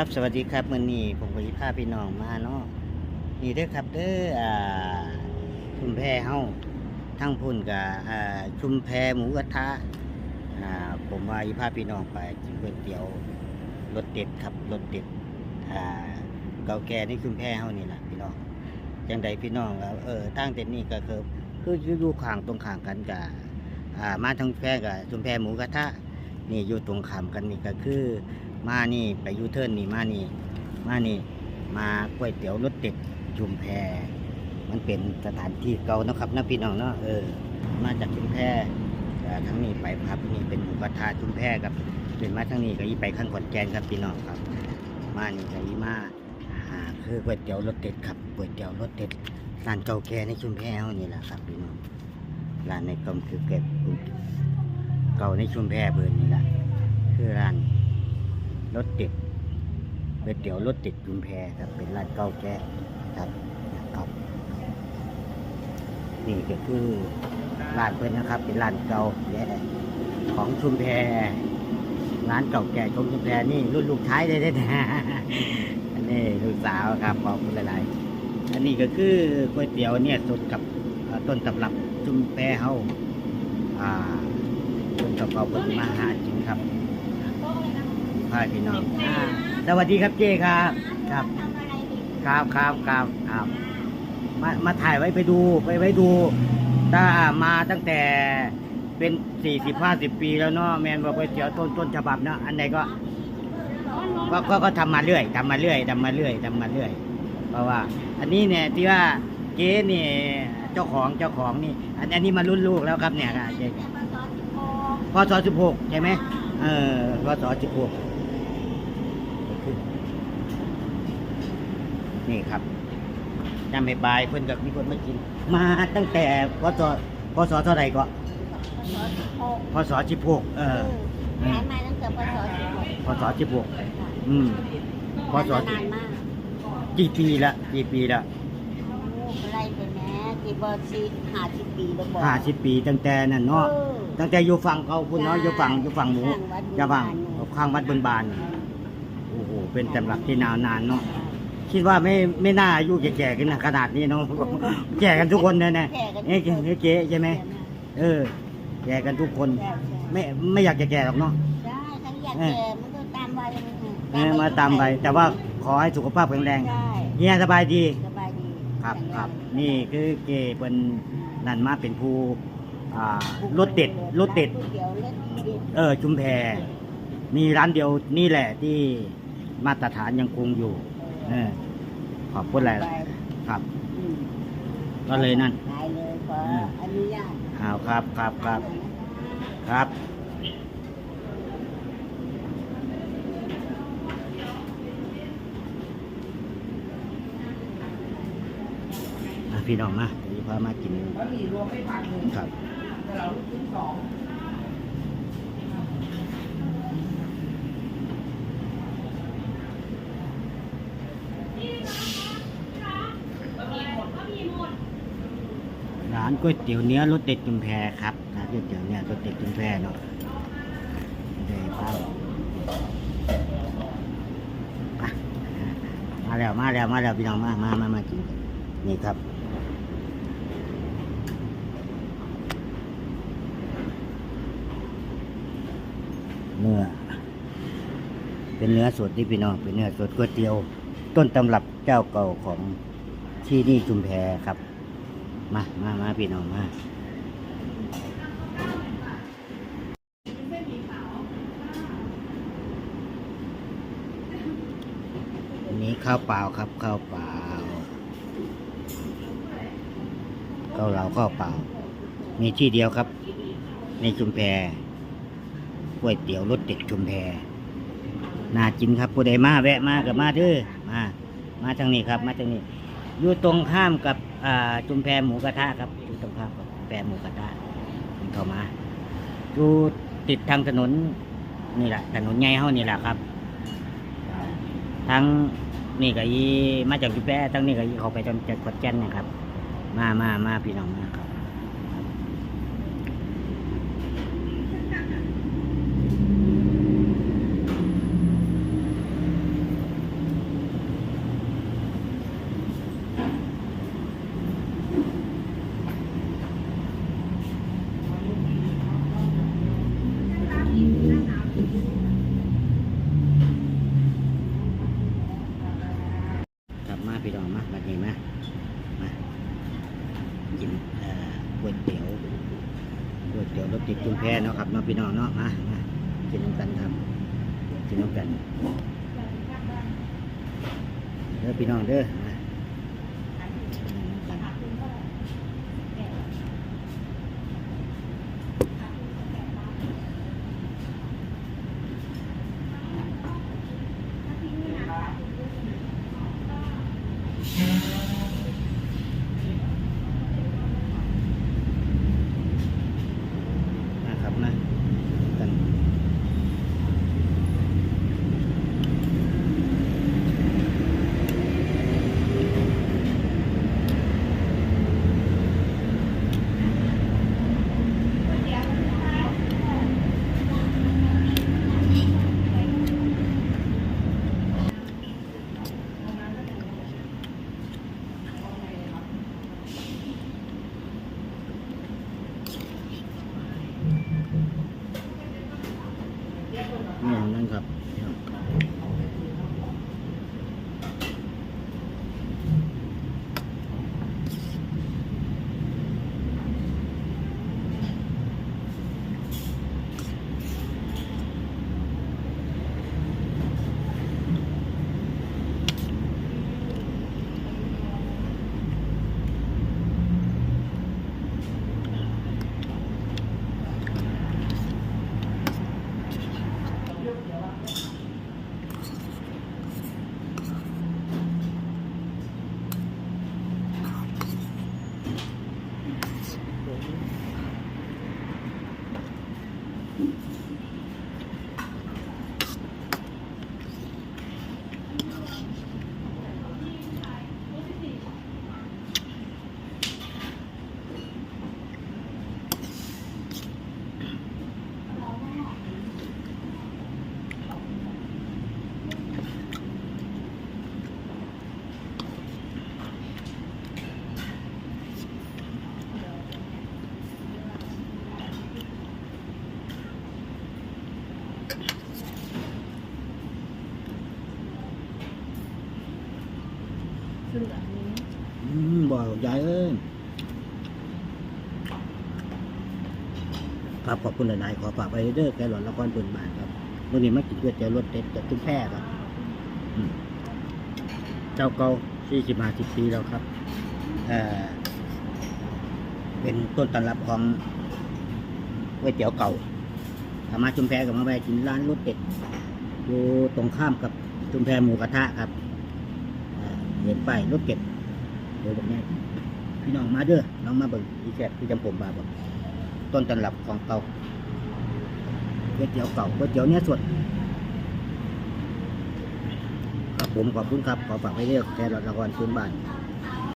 ครับสวัสดีครับมื่อนี้ผมก็สิพาพี่น้องมาเนาะนี่เด้อครับเด้ออ่าชุมแพเฮาทั้งพุ่นกับอ่าชุมแพหมูกระทะอ่าผมว่าสิพาพี่น้องไปกินก๋วยเตี๋ยวรสเด็ดครับรสเด็ดอ่าเก่าแก่ในชุมแพเฮานี่แหละพี่น้องจังใดพี่น้องแล้วเออตั้งแต่นี้ก็คือคืออยู่ข้างตรงข้างกันกับอ่ามาทางแพกับชุมแพหมูกระทะนี่อยู่ตรงข้ามกันนี่ก็คือ มานี่ไปยูเทิร์นนี่มานี่ มานี่มาก๋วยเตี๋ยวรสเด็ดชุมแพ มันเป็นสถานที่เก่านะครับนะพี่น้องเนาะเออ มาจากชุมแพร่ทั้งนี้ไปพับนี่เป็นหมูกระทะชุมแพครับเป็นมาทั้งนี้ก็อีไปขั้นขอนแกนครับพี่น้องครับ มานี่ก็อีมาอ่าคือก๋วยเตี๋ยวรสเด็ดครับก๋วยเตี๋ยวรสเด็ดร้านเก่าแก่ในชุมแพเนี่แหละครับพี่น้องร้านในกรมคือเก็บเก่าในชุมแพเบอร์นี่แหละคือร้าน รถติดก๋วยเตี๋ยวรถติดจุมแพครับเป็นร้านเก่าแก่ครับครับนี่ก็คือร้านเพื่อนนะครับ เป็นร้านเก่าแก่ของชุมแพร้านเก่าแก่ของชุมแพนี่รุ่นลูกท้ายเลยนะอันนี้ลูกสาวครับขอบคุณหลายๆอันนี้ก็คือก๋วยเตี๋ยวเนี่ยสดกับต้นตำรับชุมแพเฮาอ่าต้นตำรับเป็นมาหาจริงครับ พาพี่น้องอ่าสวัสดีครับเจ้ครับ ครับ ครับครับครับครับมามาถ่ายไว้ไปดูไปไว้ดูถ้ามาตั้งแต่เป็นสี่สิบห้าสิบปีแล้วเนาะแมนบอกไปเตี๋ยวต้นต้นฉบับเนาะอันไหนก็ก็ก็ก็ทำมาเรื่อยทำมาเรื่อยทำมาเรื่อยทำมาเรื่อย เพราะว่า อันนี้เนี่ยที่ว่าเจ๊นี่เจ้าของเจ้าของนี่ อันอันนี้มารุ่นลูกแล้วครับเนี่ยครับเจ๊พศสิบหกใช่ไหมเออพศสิบหก นี่ครับจำไม่บายเพิ่นกับมีคนมากิน มาตั้งแต่พศพศเท่าไหร่ก็พศสิบหกเออขายมาตั้งแต่พศสิบหกพศสิบหกอืมพศนานมากกี่ปีละกี่ปีละอะไรไปแม่กี่บอสิห้าสิบปีแล้วบอกห้าสิบปีตั้งแต่นั่นเนาะเออตั้งแต่อยู่ฝั่งเขาคุณเนาะอยู่ฝั่งอยู่ฝั่งหมูข้างวัดจะฝั่งบุญบานข้างวัดบนบานโอ้โหเป็นตำรับที่นานนานเนาะ คิดว่าไม่ไม่น่าอายุแก่ๆกันขนาดนี้เนาะแก่กันทุกคนเลยนะแก่กันเอ๊ะเอ๊ะเจ๊ใช่ไหมเออ แก่กันทุกคนใช่ใช่ไม่ไม่อยากจะแก่หรอกเนาะได้ทั้งอยากแก่มันก็ตามวัยมันเออมาตามไปแต่ว่าขอให้สุขภาพแข็งแรงใช่เฮียสบายดีสบายดีครับแข็งแงครับนี่คือเกเป็นนั่นมาเป็นผู้อ่ารถเด็ดรถเด็ดเดี๋ยวรถเด็ดเออ ชุมแพมีร้านเดียวนี่แหละที่มาตรฐานยังคงอยู่ เออขอบคุณหลายๆครับ อืมก็เลยนั่นได้เลยขอเอออนุญาตอ้าวครับครับครับครับมาพี่น้องมาเดี๋ยวพามากินครับร้าน ก๋วยเตี๋ยวเนื้อรสเด็ดจุมแพครับร้านก๋วยเตี๋ยวเนื้อรสเด็ดจุมแพเนาะเดี๋ยวพามาแล้วมาแล้วมาแล้วพี่น้องมามามามากินนี่ครับเนื้อเป็นเนื้อสดที่พี่น้องเป็นเนื้อสดก๋วยเตี๋ยว ต้นตำรับเจ้าเก่าของที่นี่จุมแพครับ มามามาพี่น้องมาอันนี้ข้าวเปล่าครับข้าวเปล่ากาเหลาข้าวเปล่า มีที่เดียวครับ ในชุมแพก๋วยเตี๋ยวรสเด็ดชุมแพน่ากินครับผู้ใดมาแวะมากับมาเด้อมา มาทางนี้ครับ มาทางนี้ อยู่ตรงข้ามกับอ่าจุมแพรหมูกระทะครับอยู่ตรงข้ามกับแพรหมูกระทะมันเข้ามาอยู่ติดทางถนนนี่แหละถนนใหญ่เฮานี่แหละครับทั้งนี่ก็ยีมาจากจุมแพรทั้งนี่ก็ยีเขาไปจนจากขอนแก่นนะครับ มามามาพี่น้องมาครับ พี่น้องมาบัดนี้มามากินเอ่อ ก๋วยเตี๋ยวก๋วยเตี๋ยวรสติดจุงแพเนาะครับเนาะพี่น้องเนาะมามากินน้ำกันครับกินน้ำกันเด้อพี่น้องเด้อมากินน้ำกัน นะครับนะกัน นี่อย่างนั้นครับ อืมบ่ใหญ่เอ้ยครับขอบคุณหลายๆขอฝากไปเด้อแกหลอนละครปืนบานครับวันนี้มากินก๋วยเตี๋ยวรสเด็ดจากตุ้มแพร่ครับอืมเจ้าเก่าสี่สิบห้าสิบปีแล้วครับเอ่อเป็นต้นตำรับของก๋วยเตี๋ยวเก่าถ้ามาชุมแพกับมาแวะกินร้านรสเด็ดอยู่ตรงข้ามกับชุมแพหมูกระทะครับ เห็นป้ายรถเก็บเดี๋ยวแบบนี้พี่น้องมาเด้อน้องมาเบิ่งอีแซ่บพี่จำผมบาบอกต้นตำรับของเก่าก๋วยเตี๋ยวเก่าก๋วยเตี๋ยวเนื้อสดครับผมขอบคุณครับขอฝากไว้เรื่อยแครอดละครพื้นบ้าน